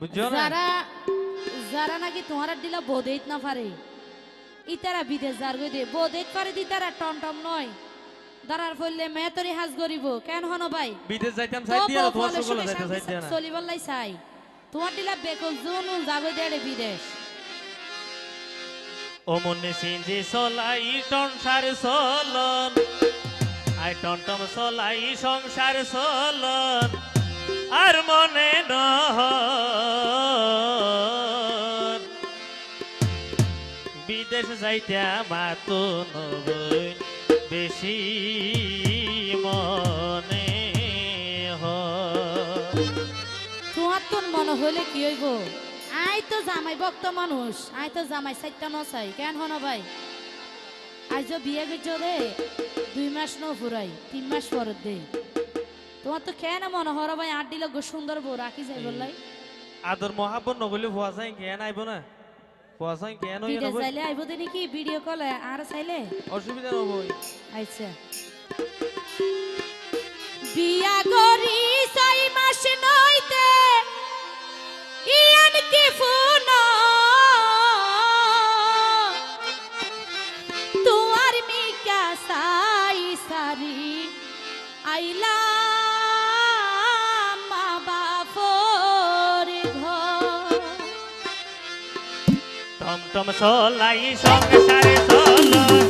যারা যারা নাকি তোমার দিলা বোধেইত না পারে। ইতারা বিদেশ যার গই দে বোধেইত পারে দি তারা টমটম নয়। দাঁড়ার মেতরি হাজ গরিব কেন হনো ভাই? বিদেশ যাইতাম সাইড দিয়া তোমার সকলে যাইতে সাইড দিয়া না চলিবার লাই চাই। তোমার দিলা বেকল জুনুন যাগই দে বিদেশ। ও মনে সিঞ্জি সলাই সংসার চলন আই চলাই সংসার চলন মনে নহন বিদেশ যাইতে মাতো নবই বেশি মনে তোমার তোর মনে হলে কি হইব? আই তো জামাই ভক্ত মানুষ, আই তো জামাই চাইটা নচাই, কেন হনো ভাই? আজ বিয়ে গেছো রে, দুই মাস ন ফুরাই, তিন মাস পরের দে তোমার তো কেন মনে হর ভাই? আট দিল সুন্দর বউ রাখি যাই বললাই আদর মহাবন নবলি ভুয়া চাই কেন আইব না। ভুয়া চাই কেন চাইলে আইব দে নাকি ভিডিও কলে আর চাইলে? অসুবিধা নবই আচ্ছা। বিয়া গরি ছয় মাস নইতে ইয়ান কি ফুন? তুয়ার মিকা সাই সারি আইলা টমটম সলাই সংসারে চলন